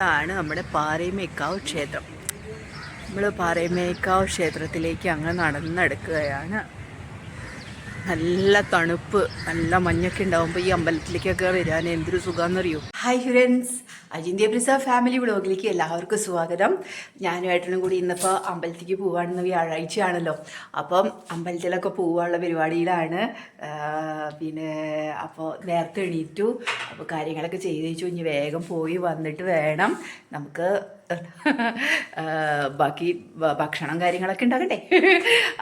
ഇതാണ് നമ്മുടെ പാറയമേക്കാവ് ക്ഷേത്രം. നമ്മൾ പാറയമേക്കാവ് ക്ഷേത്രത്തിലേക്ക് അങ്ങ് നടന്നെടുക്കുകയാണ്. നല്ല തണുപ്പ് നല്ല മഞ്ഞൊക്കെ ഉണ്ടാകുമ്പോൾ ഈ അമ്പലത്തിലേക്കൊക്കെ വരാൻ എന്തൊരു സുഖമെന്നറിയോ ഹായ് ഫ്രണ്ട്സ്. അജിന്ത്യ പ്രിസ ഫാമിലി വ്ളോഗിലേക്ക് എല്ലാവർക്കും സ്വാഗതം. ഞാനും ഏട്ടനും കൂടി ഇന്നിപ്പോൾ അമ്പലത്തിലേക്ക് പോവാണെന്ന് വ്യാഴാഴ്ചയാണല്ലോ. അപ്പം അമ്പലത്തിലൊക്കെ പോവാനുള്ള പരിപാടിയിലാണ്. പിന്നെ അപ്പോൾ നേരത്തെ എണീറ്റു. അപ്പോൾ കാര്യങ്ങളൊക്കെ ചെയ്ത് വെച്ചു ഇനി വേഗം പോയി വന്നിട്ട് വേണം നമുക്ക് ബാക്കി ഭക്ഷണം കാര്യങ്ങളൊക്കെ ഉണ്ടാകട്ടെ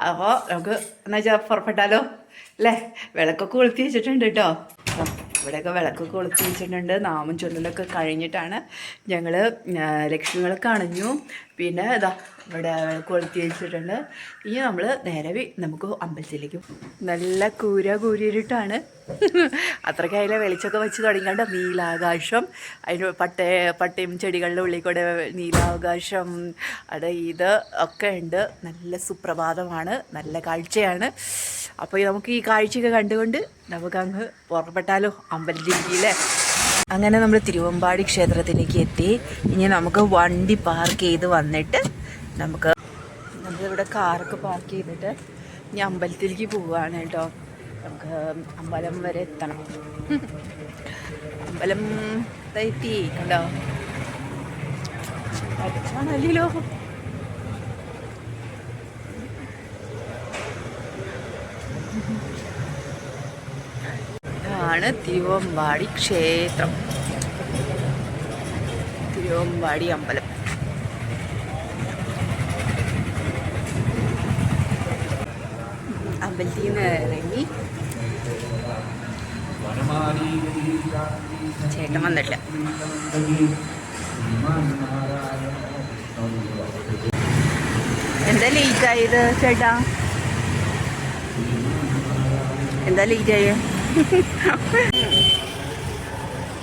അപ്പോൾ നമുക്ക് എന്നുവെച്ചാൽ പുറപ്പെട്ടാലോ? അല്ലേ? വിളക്കൊക്കെ കൊളുത്തി വെച്ചിട്ടുണ്ട് കേട്ടോ. ഇവിടെയൊക്കെ വിളക്കൊക്കെ കൊളുത്തി വെച്ചിട്ടുണ്ട് നാമം ചൊല്ലലൊക്കെ കഴിഞ്ഞിട്ടാണ് ഞങ്ങൾ ലക്ഷ്മികളൊക്കെ അണഞ്ഞു പിന്നെ ഇതാ ഇവിടെ കൊളുത്തി വെച്ചിട്ടുണ്ട്. ഇനി നമ്മൾ നേരെ നമുക്ക് അമ്പലത്തിലേക്ക്. നല്ല കൂര കൂരിയിട്ടാണ്. അത്രയ്ക്ക് അതിലെ വെളിച്ചമൊക്കെ വെച്ച് തുടങ്ങിയാണ്ട് നീലാകാശം അതിന് പട്ട പട്ടയും ചെടികളുടെ ഉള്ളിൽ കൂടെ നീലാകാശം അവിടെ ഇത് ഒക്കെ ഉണ്ട്. നല്ല സുപ്രഭാതമാണ് നല്ല കാഴ്ചയാണ്. അപ്പോൾ നമുക്ക് ഈ കാഴ്ചയൊക്കെ കണ്ടുകൊണ്ട് നമുക്ക് അങ്ങ് പുറപ്പെട്ടാലോ അമ്പലത്തിലേക്കില്ലേ അങ്ങനെ നമ്മൾ തിരുവമ്പാടി ക്ഷേത്രത്തിലേക്ക് എത്തി. ഇനി നമുക്ക് വണ്ടി പാർക്ക് ചെയ്ത് വന്നിട്ട് നമുക്ക് നമ്മളിവിടെ കാറൊക്കെ പാർക്ക് ചെയ്തിട്ട് ഇനി അമ്പലത്തിലേക്ക് പോവുകയാണ് കേട്ടോ. നമുക്ക് അമ്പലം വരെ എത്തണം. അമ്പലം എത്തി കണ്ടോ? അടുത്താണല്ലോ ഇതാണ് തിരുവമ്പാടി ക്ഷേത്രം. തിരുവമ്പാടി അമ്പലം. അമ്പലത്തിൽ നിന്ന് ഇറങ്ങി ചേട്ടൻ വന്നിട്ടില്ല. എന്താ ലേറ്റ് ആയത് ചേട്ടാ? എന്താ ലേറ്റ് ആയത്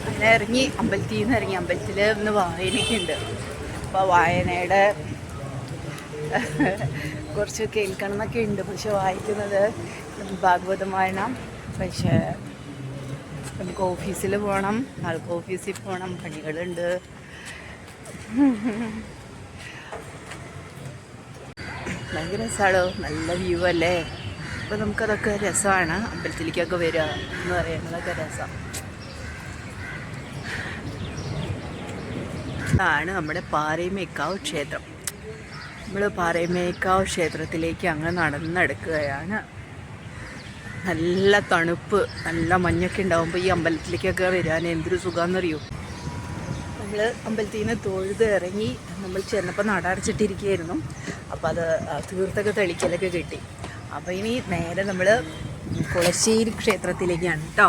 അങ്ങനെ ഇറങ്ങി അമ്പലത്തിൽ നിന്ന് ഇറങ്ങി. അമ്പലത്തിൽ ഇന്ന് വായനയ്ക്കുണ്ട് അപ്പൊ വായനയുടെ കുറച്ച് കേൾക്കണം എന്നൊക്കെ ഉണ്ട്. പക്ഷെ വായിക്കുന്നത് ഭാഗവതം പക്ഷേ നമുക്ക് ഓഫീസിൽ പോകണം. ആൾക്ക് ഓഫീസിൽ പോകണം. പണികളുണ്ട്. ഭയങ്കര രസമാണോ നല്ല വ്യൂ അല്ലേ? അപ്പോൾ നമുക്കതൊക്കെ രസമാണ്. അമ്പലത്തിലേക്കൊക്കെ വരിക എന്ന് പറയുന്നതൊക്കെ രസം. ഇതാണ് നമ്മുടെ പാറയമേക്കാവ് ക്ഷേത്രം. നമ്മൾ പാറയമേക്കാവ് ക്ഷേത്രത്തിലേക്ക് അങ്ങ് നടന്നെടുക്കുകയാണ്. നല്ല തണുപ്പ് നല്ല മഞ്ഞൊക്കെ ഉണ്ടാകുമ്പോൾ ഈ അമ്പലത്തിലേക്കൊക്കെ വരാൻ എന്തൊരു സുഖമെന്നറിയോ നമ്മൾ അമ്പലത്തിൽ നിന്ന് തൊഴുത് ഇറങ്ങി നമ്മൾ ചെന്നപ്പോൾ നട അടച്ചിട്ടിരിക്കുകയായിരുന്നു. അപ്പോൾ അത് തീർത്തൊക്കെ തെളിക്കലൊക്കെ കിട്ടി. അപ്പോൾ ഇനി നേരെ നമ്മൾ കുളശ്ശേരി ക്ഷേത്രത്തിലേക്കാണ് കേട്ടോ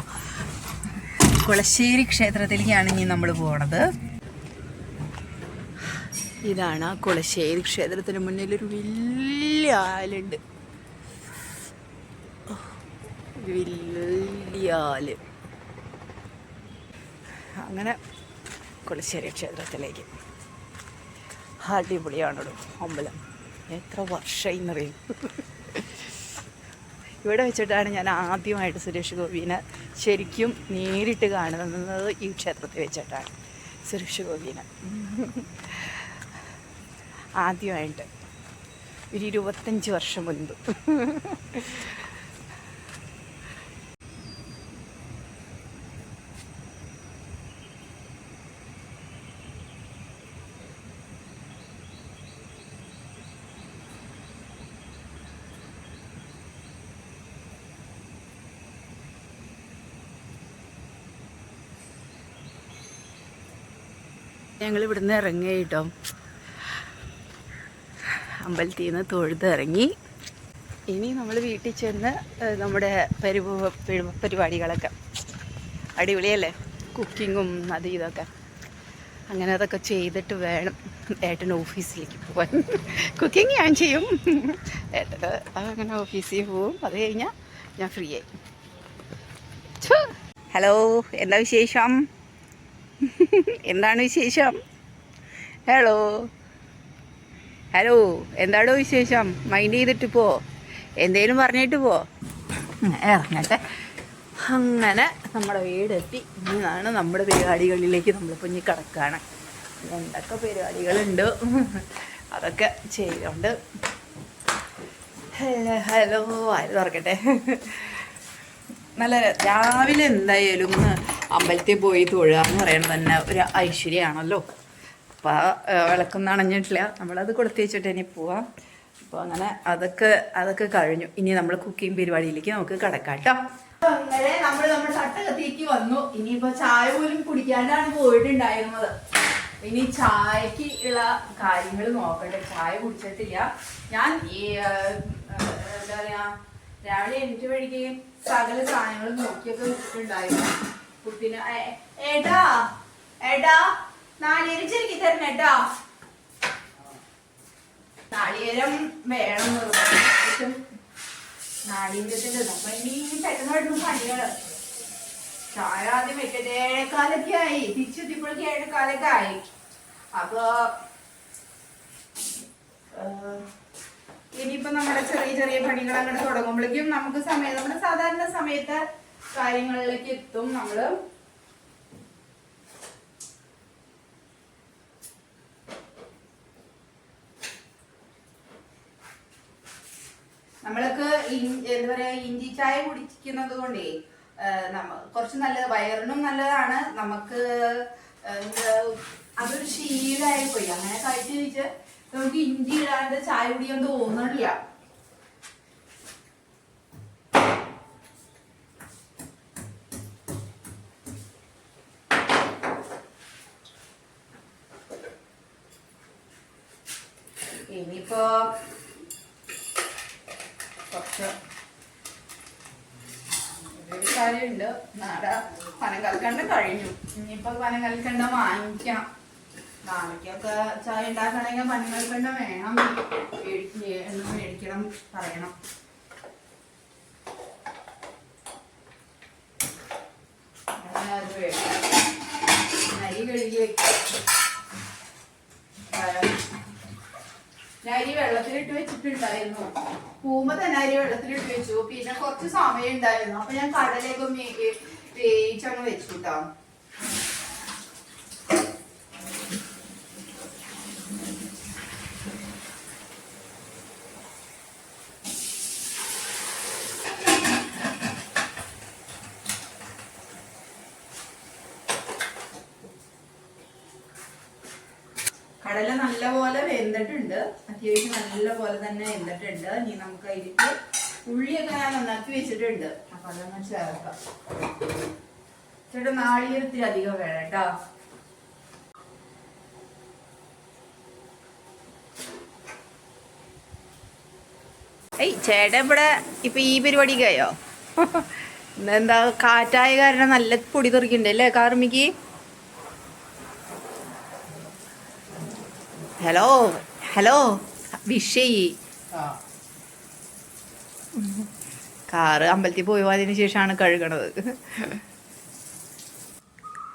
കുളശ്ശേരി ക്ഷേത്രത്തിലേക്കാണ് ഇനി നമ്മൾ പോണത്. ഇതാണ് കുളശ്ശേരി ക്ഷേത്രത്തിന് മുന്നിൽ ഒരു വലിയ ആലുണ്ട്. വലിയ ആൽ. അങ്ങനെ കുളശ്ശേരി ക്ഷേത്രത്തിലേക്ക്. അടിപൊളിയാണോ അമ്പലം. എത്ര വർഷമായി എന്നറിയും? ഇവിടെ വെച്ചിട്ടാണ് ഞാൻ ആദ്യമായിട്ട് സുരേഷ് ഗോപീനെ ശരിക്കും നേരിട്ട് കാണുന്നത് ഈ ക്ഷേത്രത്തിൽ വെച്ചിട്ടാണ് സുരേഷ് ഗോപീനെ. ആദ്യമായിട്ട് ഒരു ഇരുപത്തഞ്ച് വർഷം മുൻപ്. ഞങ്ങൾ ഇവിടുന്ന് ഇറങ്ങി കേട്ടോ. അമ്പലത്തിൽ നിന്ന് തൊഴുത് ഇറങ്ങി. ഇനി നമ്മൾ വീട്ടിൽ ചെന്ന് നമ്മുടെ പരിഭവ പരി- പരിപാടികളൊക്കെ. അടിപൊളിയല്ലേ? കുക്കിങ്ങും അത് ഇതൊക്കെ. അങ്ങനെ അതൊക്കെ ചെയ്തിട്ട് വേണം ഏട്ടൻ ഓഫീസിലേക്ക് പോകാൻ കുക്കിംഗ് ഞാൻ ചെയ്യും. ഏട്ടൻ അങ്ങനെ ഓഫീസിൽ പോവും. അത് കഴിഞ്ഞാൽ ഞാൻ ഫ്രീ ആയി ഹലോ എന്താ വിശേഷം? എന്താണ് വിശേഷം? ഹലോ ഹലോ എന്താണോ വിശേഷം? മൈൻഡ് ചെയ്തിട്ട് പോ. എന്തേലും പറഞ്ഞിട്ട് പോ. ഇറങ്ങട്ടെ. അങ്ങനെ നമ്മുടെ വീടെത്തി. ഇന്നാണ് നമ്മുടെ പരിപാടികളിലേക്ക് നമ്മളിപ്പോൾ ഇനി കിടക്കുകയാണ് എന്തൊക്കെ പരിപാടികളുണ്ട്? അതൊക്കെ ചെയ്തുകൊണ്ട് ഹലോ ഹലോ. ആര് തുറക്കട്ടെ? നല്ല രാവിലെ എന്തായാലും അമ്പലത്തിൽ പോയി തൊഴുക എന്ന് പറയുന്നത് തന്നെ ഒരു ഐശ്വര്യമാണല്ലോ. അപ്പോൾ വിളക്കൊന്നും അണഞ്ഞിട്ടില്ല. നമ്മളത് കൊടുത്തു വെച്ചിട്ട് ഇനി പോവാം. അപ്പോൾ അങ്ങനെ അതൊക്കെ അതൊക്കെ കഴിഞ്ഞു. ഇനി നമ്മൾ കുക്കിംഗ് പരിപാടിയിലേക്ക് നമുക്ക് കിടക്കാം കേട്ടോ. അങ്ങനെ നമ്മൾ നമ്മുടെ തട്ടകത്തേക്ക് വന്നു. ഇനിയിപ്പോൾ ചായ പോലും കുടിക്കാണ്ടാണ് പോയിട്ടുണ്ടായിരുന്നത്. ഇനി ചായക്ക് ഉള്ള കാര്യങ്ങൾ നോക്കട്ടെ. ചായ കുടിച്ചിട്ടില്ല. ഞാൻ ഈ എന്താ പറയുക രാവിലെ എണീറ്റ് വഴിക്കുകയും സകല സാധനങ്ങളും നോക്കിയൊക്കെ വെച്ചിട്ടുണ്ടായിരുന്നു കുട്ടിന്. എടാ എടാ ചെറുക്കി തരണം ഏട്ടാ നാളികേരം വേണം ചായ ആദ്യം ആയി. തിരിച്ചെത്തിയപ്പോഴേക്ക് ഏഴേക്കാലൊക്കെ ആയി. അപ്പൊ ഇനിയിപ്പോ നമ്മുടെ ചെറിയ ചെറിയ പണികൾ അങ്ങനെ തുടങ്ങുമ്പോഴേക്കും നമുക്ക് സമയം നമ്മുടെ സാധാരണ സമയത്ത് കാര്യങ്ങളിലേക്ക് എത്തും നമ്മൾ. നമ്മൾക്ക് എന്താ പറയാ ഇഞ്ചി ചായ കുടിക്കുന്നത് കൊണ്ടേ നമ്മ കുറച്ച് നല്ല വയറിനും നല്ലതാണ്. നമുക്ക് അതൊരു ശീലമായി പോയി അങ്ങനെ കഴിച്ചു കഴിച്ച് നമുക്ക് ഇഞ്ചി ഇടാണ്ട് ചായ കുടിക്കാൻ തോന്നണില്ല. കുറച്ച് ഒരു കാര്യമുണ്ട്. നാട പനം കഴിഞ്ഞു. ഇനിയിപ്പോ പനം കൽക്കണ്ടം വാങ്ങിക്കാം. നാളേക്കൊക്കെ ചായ ഉണ്ടാക്കണമെങ്കിൽ പനം വേണം. എന്ന് മേടിക്കണം പറയണം. അത് വേണം. അരി കഴുകി വെക്കാം. ഞാൻ അരി വെള്ളത്തിലിട്ട് വെച്ചിട്ടുണ്ടായിരുന്നു. പൂമ തന്നെ അരി വെള്ളത്തിലിട്ട് വെച്ചു. പിന്നെ കുറച്ച് സമയം ഉണ്ടായിരുന്നു അപ്പൊ ഞാൻ കടലേക്ക് മേ- വേവിച്ചങ്ങ് വെച്ചു കേട്ടോ കടല നല്ലപോലെ വെന്തിട്ടുണ്ട് നല്ല നല്ലപോലെ തന്നെ വെന്തിട്ടുണ്ട് ഇനി നമുക്ക് അതിലേക്ക് ഉള്ളിയൊക്കെ ഞാൻ നന്നാക്കി വെച്ചിട്ടുണ്ട്. അപ്പൊ അതൊന്ന് ചേർക്കാം. ചേട്ടാ നാളികേരത്തിൽ അധികം വേണം കേട്ടോ. ഏയ് ചേട്ടൻ ഇവിടെ ഇപ്പൊ ഈ പരിപാടിക്കായോ എന്താ കാറ്റായ കാരണം നല്ല പൊടി തെറിക്കണ്ടേ അല്ലേ കാർമിക്ക് ഹലോ ഹലോ. വിഷയി. കാറ് അമ്പലത്തിൽ പോയി പോയതിന് ശേഷമാണ് കഴുകണത്.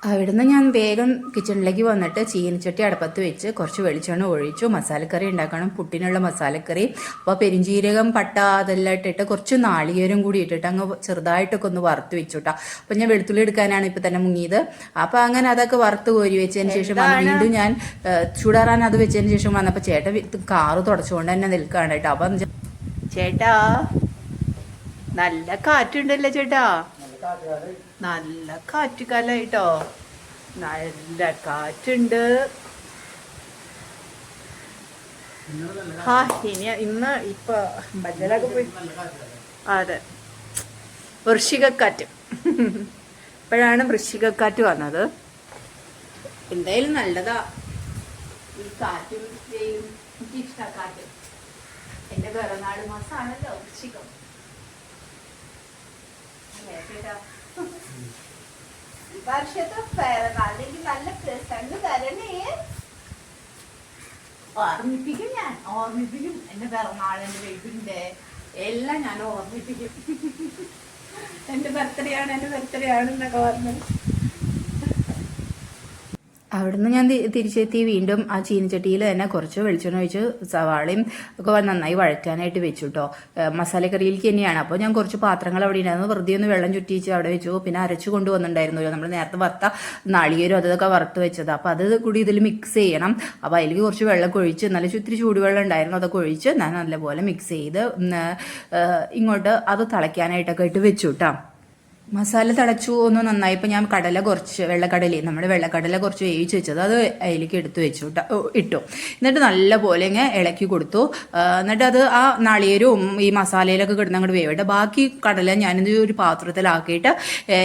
അവിടുന്ന് ഞാൻ വേഗം കിച്ചണിലേക്ക് വന്നിട്ട് ചീനച്ചട്ടി അടുപ്പത്ത് വെച്ച് കുറച്ച് വെളിച്ചെണ്ണ ഒഴിച്ചു മസാലക്കറി ഉണ്ടാക്കണം പുട്ടിനുള്ള മസാലക്കറി. അപ്പോൾ പെരിഞ്ചീരകം പട്ട അതെല്ലാം ഇട്ടിട്ട് കുറച്ച് നാളികേരം കൂടി ഇട്ടിട്ട് അങ്ങ് ചെറുതായിട്ടൊക്കെ ഒന്ന് വറുത്ത് വെച്ചു കേട്ടോ അപ്പം ഞാൻ വെളുത്തുള്ളി എടുക്കാനാണ് ഇപ്പം തന്നെ മുങ്ങിയത്. അപ്പോൾ അങ്ങനെ അതൊക്കെ വറുത്ത് കോരി വെച്ചതിന് ശേഷം വീണ്ടും ഞാൻ ചൂടാറാൻ അത് വെച്ചതിന് ശേഷം വന്നപ്പോൾ ചേട്ടൻ കാറ് തുടച്ചുകൊണ്ട് തന്നെ നിൽക്കുകയാണ് കേട്ടോ. അപ്പം ചേട്ടാ നല്ല കാറ്റുണ്ടല്ലോ ചേട്ടാ? നല്ല കാറ്റുകാലായിട്ടോ. നല്ല കാറ്റുണ്ട്. ആ ഇനി ഇന്ന് ഇപ്പൊ ബജലൊക്കെ പോയി. അതെ. വൃശ്ചികക്കാറ്റ്. ഇപ്പോഴാണ് വൃശ്ചികക്കാറ്റ് വന്നത്. എന്തായാലും നല്ലതാ. ഈ കാറ്റും വെയിലും എനിക്ക് ഇഷ്ട കാറ്റ്. എന്റെ പിറന്നാട് മാസമാണല്ലോ വൃശ്ചികം. അല്ലേ ചേട്ടാ ഈ അല്ലെങ്കിൽ നല്ല പ്രസന്റ് തരണേ ഓർമ്മിപ്പിക്കും ഞാൻ. ഓർമ്മിപ്പിക്കും. എന്റെ പിറന്നാളിന്റെ വീട്ടിന്റെ എല്ലാം ഞാൻ ഓർമ്മിപ്പിക്കും. എന്റെ ബർത്ത്ഡേ ആണ് എന്റെ ബർത്ത്ഡേ ആണ് എന്നൊക്കെ പറഞ്ഞു. അവിടുന്ന് ഞാൻ തിരിച്ചെത്തി. വീണ്ടും ആ ചീനിച്ചട്ടിയിൽ തന്നെ കുറച്ച് വെളിച്ചെണ്ണ ഒഴിച്ച് സവാളയും ഒക്കെ നന്നായി വഴറ്റാനായിട്ട് വെച്ചു കേട്ടോ മസാലക്കറിയിലേക്ക് തന്നെയാണ്. അപ്പോൾ ഞാൻ കുറച്ച് പാത്രങ്ങൾ അവിടെ ഉണ്ടായിരുന്നു. വെറുതെ ഒന്ന് വെള്ളം ചുറ്റിച്ച് അവിടെ വെച്ചു. പിന്നെ അരച്ചു കൊണ്ടുവന്നിട്ടുണ്ടായിരുന്നല്ലോ. നമ്മൾ നേരത്തെ വറുത്ത നാളികേരും അതൊക്കെ വറുത്ത് വെച്ചത്. അപ്പോൾ അത് കൂടി ഇതിൽ മിക്സ് ചെയ്യണം. അപ്പോൾ അതിലേക്ക് കുറച്ച് വെള്ളം ഒഴിച്ച് നല്ല ചുത്തിരി ചൂടുവെള്ളം ഉണ്ടായിരുന്നു. അതൊക്കെ ഒഴിച്ച് ഞാൻ നല്ലപോലെ മിക്സ് ചെയ്ത് ഇങ്ങോട്ട് അത് തിളയ്ക്കാനായിട്ടൊക്കെ ഇട്ട് വെച്ചു കേട്ടോ മസാല തിളച്ചു ഒന്ന് നന്നായി. ഇപ്പം ഞാൻ കടല കുറച്ച് വെള്ളക്കടല നമ്മുടെ വെള്ളക്കടല കുറച്ച് വേവിച്ച് വെച്ചത് അത് അതിലേക്ക് എടുത്ത് വെച്ചു ഇട്ടു. എന്നിട്ട് നല്ല പോലെ ഇങ്ങനെ ഇളക്കി കൊടുത്തു. എന്നിട്ട് അത് ആ നാളികേരവും ഈ മസാലയിലൊക്കെ കിടന്ന് അങ്ങോട്ട് വേവട്ടെ ബാക്കി കടല ഞാനിത് ഒരു പാത്രത്തിലാക്കിയിട്ട്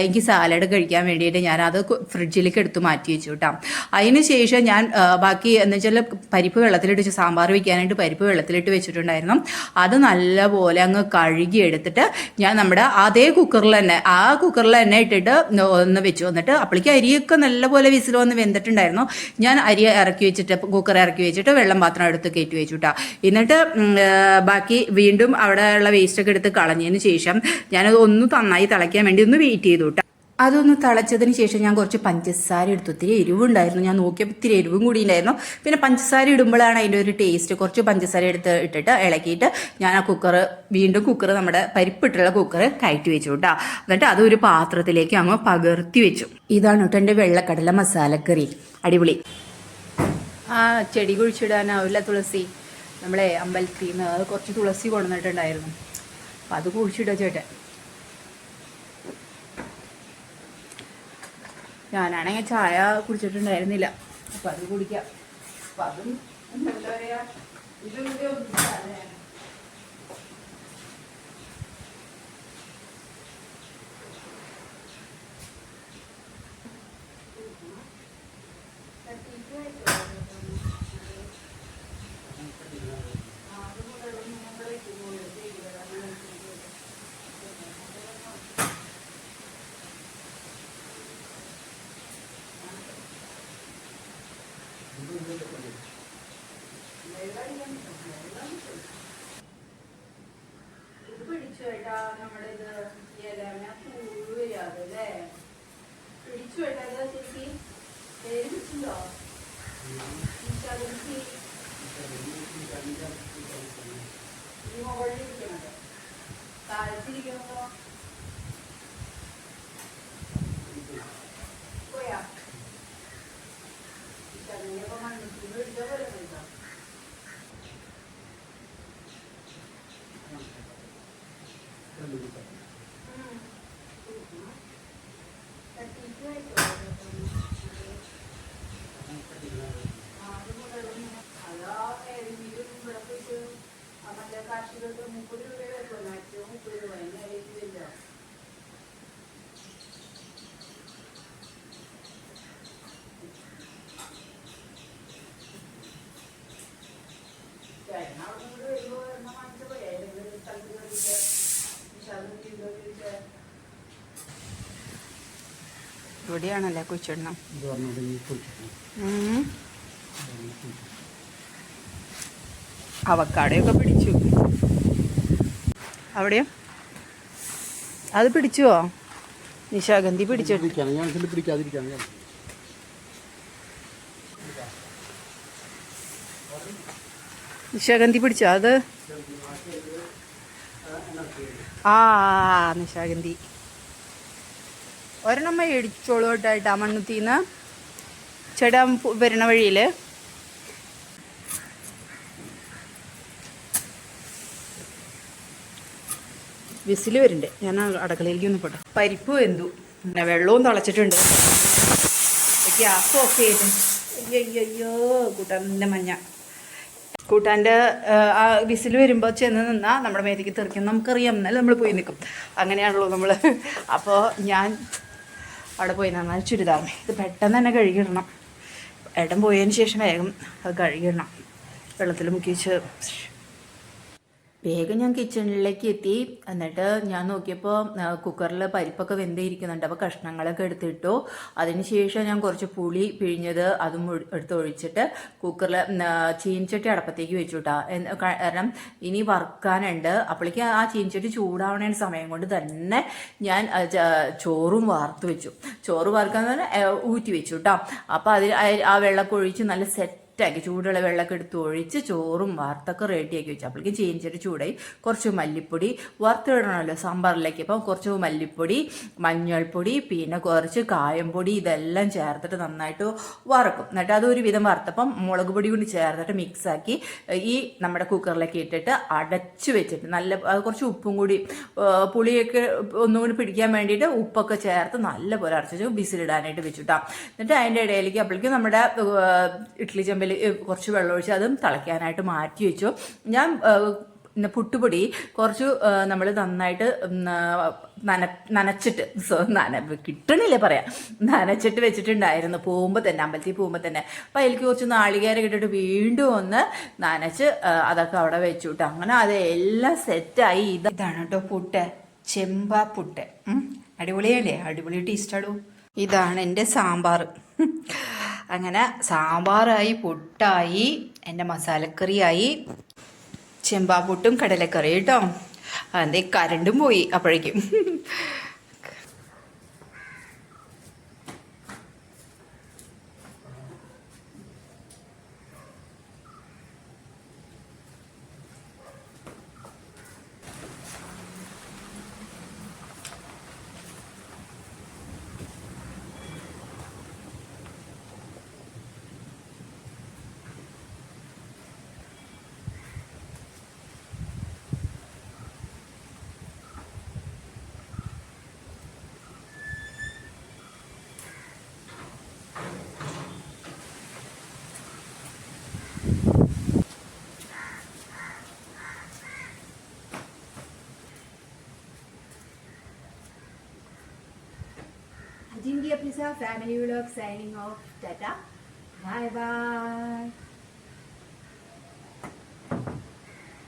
എനിക്ക് സാലഡ് കഴിക്കാൻ വേണ്ടിയിട്ട് ഞാൻ അത് ഫ്രിഡ്ജിലേക്ക് എടുത്തു മാറ്റി വെച്ചു കേട്ടോ അതിന് ശേഷം ഞാൻ ബാക്കി എന്ന് വെച്ചാൽ പരിപ്പ് വെള്ളത്തിലിട്ട് വെച്ച് സാമ്പാർ വയ്ക്കാനായിട്ട് പരിപ്പ് വെള്ളത്തിലിട്ട് വെച്ചിട്ടുണ്ടായിരുന്നു. അത് നല്ല പോലെ അങ്ങ് കഴുകി എടുത്തിട്ട് ഞാൻ നമ്മുടെ അതേ കുക്കറിൽ തന്നെ ആ കുക്കറിൽ എണ്ണ ഇട്ടിട്ട് ഒന്ന് വെച്ചു വന്നിട്ട് അപ്പോഴേക്ക് അരിയൊക്കെ നല്ലപോലെ വിസിൽ വന്ന് വെന്തിട്ടുണ്ടായിരുന്നു. ഞാൻ അരി ഇറക്കി വെച്ചിട്ട് കുക്കർ ഇറക്കി വെച്ചിട്ട് വെള്ളം പാത്രം എടുത്ത് കയറ്റി വെച്ചു കേട്ടോ എന്നിട്ട് ബാക്കി വീണ്ടും അവിടെ ഉള്ള വേസ്റ്റൊക്കെ എടുത്ത് കളഞ്ഞതിന് ശേഷം ഞാനത് ഒന്ന് നന്നായി തിളയ്ക്കാൻ വേണ്ടി ഒന്ന് വെയിറ്റ് ചെയ്തു അതൊന്ന് തിളച്ചതിന് ശേഷം ഞാൻ കുറച്ച് പഞ്ചസാര എടുത്തു. ഒത്തിരി എരിവുണ്ടായിരുന്നു. ഞാൻ നോക്കിയപ്പോൾ ഇത്തിരി എരിവും കൂടി ഉണ്ടായിരുന്നു പിന്നെ പഞ്ചസാര ഇടുമ്പോഴാണ് അതിന്റെ ഒരു ടേസ്റ്റ് കുറച്ച് പഞ്ചസാര എടുത്ത് ഇട്ടിട്ട് ഇളക്കിയിട്ട് ഞാൻ ആ കുക്കർ വീണ്ടും കുക്കർ നമ്മുടെ പരിപ്പിട്ടുള്ള കുക്കർ കയറ്റി വെച്ചു കേട്ടോ എന്നിട്ട് അത് ഒരു പാത്രത്തിലേക്ക് അങ്ങ് പകർത്തി വെച്ചു. ഇതാണ് കേട്ടോ എന്റെ വെള്ളക്കടല മസാലക്കറി. അടിപൊളി. ആ ചെടി കുഴിച്ചിടാനാവില്ല തുളസി. നമ്മളെ അമ്പലത്തിൽ നിന്ന് കുറച്ച് തുളസി കൊണ്ടുവന്നിട്ടുണ്ടായിരുന്നു. അപ്പം അത് കുഴിച്ചിടുക ചേട്ടൻ? ഞാനാണെങ്കിൽ ചായ കുടിച്ചിട്ടുണ്ടായിരുന്നില്ല. അപ്പം അത് കുടിക്കാം. അപ്പം അതും എന്താ പറയുക ഇതും ഇതും ഒന്നും സാധനമാണ്. ഇത് പിടിച്ചു കേട്ടാ നമ്മുടെ ഇത് ഇലമ പൂവ് വരാതെ അല്ലേ പിടിച്ചു ഇത് ചേച്ചി പേര് പിടിച്ചിട്ടുണ്ടോ. ഈ മുകളിലിരിക്കണത്. താഴത്തിരിക്കണതോ? പോയാ. അപ്പൊ മണ്ണിൽ പിടിച്ച പോലെ ഉണ്ടോ ഇവിടെയാണല്ലേ കുഴിച്ചിടണം. അവക്കാടയൊക്കെ പിടിച്ചു. അവിടെയോ? അത് പിടിച്ചുവോ? നിശാഗന്ധി ഞാൻ നിശാഗന്ധി പിടിച്ചോ അത്? ആ നിശാഗന്ധി. ഒരെണ്ണം മേടിച്ചോളൂ കേട്ടായിട്ട് ആ മണ്ണുത്തീന്ന് ചേട്ടാ വരുന്ന വഴിയിൽ വിസിൽ വരുന്നുണ്ട് ഞാൻ അടുക്കളയിലേക്ക് ഒന്ന് പോട്ടെ. പരിപ്പ് വെന്തു. പിന്നെ വെള്ളവും തിളച്ചിട്ടുണ്ട്. ഗ്യാസ് ഓഫ് ചെയ്തു. അയ്യോ കൂട്ടാന്റെ മഞ്ഞ. കൂട്ടാന്റെ ആ വിസിൽ വരുമ്പോൾ ചെന്ന് നിന്നാൽ നമ്മുടെ മേത്തേക്ക് തെറിക്കും നമുക്കറിയാം. എന്നാലും നമ്മൾ പോയി നിൽക്കും അങ്ങനെയാണല്ലോ നമ്മൾ അപ്പോൾ ഞാൻ അവിടെ പോയി നന്നായി ചുരിദാർ. ഇത് പെട്ടെന്ന് തന്നെ കഴുകിയിടണം. ഇടം പോയതിന് ശേഷം വേഗം അത് കഴുകിയിടണം. വെള്ളത്തിൽ മുക്കി വെച്ച് വേഗം ഞാൻ കിച്ചണിലേക്ക് എത്തി. എന്നിട്ട് ഞാൻ നോക്കിയപ്പോൾ കുക്കറിൽ പരിപ്പൊക്കെ വെന്തിരിക്കുന്നുണ്ട്. അപ്പോൾ കഷ്ണങ്ങളൊക്കെ എടുത്തിട്ടു. അതിനുശേഷം ഞാൻ കുറച്ച് പുളി പിഴിഞ്ഞത് അതും എടുത്ത് ഒഴിച്ചിട്ട് കുക്കറിൽ ചീനിച്ചട്ടി അടപ്പത്തേക്ക് വെച്ചുട്ടാ. കാരണം ഇനി വറുക്കാനുണ്ട്. അപ്പോഴേക്ക് ആ ചീനിച്ചട്ടി ചൂടാവണ സമയം കൊണ്ട് തന്നെ ഞാൻ ചോറും വാർത്ത് വെച്ചു. ചോറ് വാർക്കാൻ പറഞ്ഞാൽ ഊറ്റി വെച്ചു കേട്ടോ അപ്പോൾ അതിൽ ആ വെള്ളമൊക്കെ ഒഴിച്ച് നല്ല സെറ്റ് സെറ്റാക്കി ചൂടുള്ള വെള്ളമൊക്കെ എടുത്ത് ഒഴിച്ച് ചോറും വാർത്തൊക്കെ റെഡിയാക്കി വെച്ചു. അപ്പോഴേക്കും ചീഞ്ചിട്ട് ചൂടായി. കുറച്ച് മല്ലിപ്പൊടി വറുത്തിടണമല്ലോ സാമ്പാറിലേക്ക്. അപ്പം കുറച്ച് മല്ലിപ്പൊടി മഞ്ഞൾപ്പൊടി പിന്നെ കുറച്ച് കായംപൊടി ഇതെല്ലാം ചേർത്തിട്ട് നന്നായിട്ട് വറക്കും. എന്നിട്ട് അതൊരു വിധം വറുത്തപ്പം മുളക് പൊടി കൊണ്ട് ചേർത്തിട്ട് മിക്സാക്കി ഈ നമ്മുടെ കുക്കറിലേക്ക് ഇട്ടിട്ട് അടച്ചു വെച്ചിട്ട് നല്ല കുറച്ച് ഉപ്പും കൂടി പുളിയൊക്കെ ഒന്നും കൂടി പിടിക്കാൻ വേണ്ടിയിട്ട് ഉപ്പൊക്കെ ചേർത്ത് നല്ല പോലെ അടച്ചു ബിസിലിടാനായിട്ട് വെച്ചിട്ടാം എന്നിട്ട് അതിന്റെ ഇടയിലേക്ക് അപ്പോഴേക്കും നമ്മുടെ ഇഡ്ലി ചെമ്പിൽ കുറച്ച് വെള്ളം ഒഴിച്ച് അതും തിളയ്ക്കാനായിട്ട് മാറ്റി വെച്ചു. ഞാൻ പുട്ടുപൊടി കുറച്ച് നമ്മൾ നന്നായിട്ട് നന നനച്ചിട്ട് സോ നന കിട്ടണില്ലേ പറയാം. നനച്ചിട്ട് വെച്ചിട്ടുണ്ടായിരുന്നു. പോകുമ്പോൾ തന്നെ അമ്പലത്തിൽ പോകുമ്പോൾ തന്നെ. അപ്പം അതിലേക്ക് കുറച്ച് നാളികേരം ഇട്ടിട്ട് വീണ്ടും ഒന്ന് നനച്ച് അതൊക്കെ അവിടെ വെച്ചു കേട്ടോ അങ്ങനെ അതെല്ലാം സെറ്റായി ഇത് ഇതാണ് കേട്ടോ പുട്ട്. ചെമ്പ പുട്ട്. അടിപൊളിയല്ലേ? അടിപൊളി ടേസ്റ്റാടോ. ഇതാണ് എന്റെ സാമ്പാർ. അങ്ങനെ സാമ്പാറായി പുട്ടായി എന്റെ മസാലക്കറിയായി ചെമ്പാപ്പുട്ടും കടലക്കറി കേട്ടോ അതെ കരണ്ടും പോയി അപ്പോഴേക്കും. Ajinkya Pisa Family Vlog signing off. Tata. Bye bye.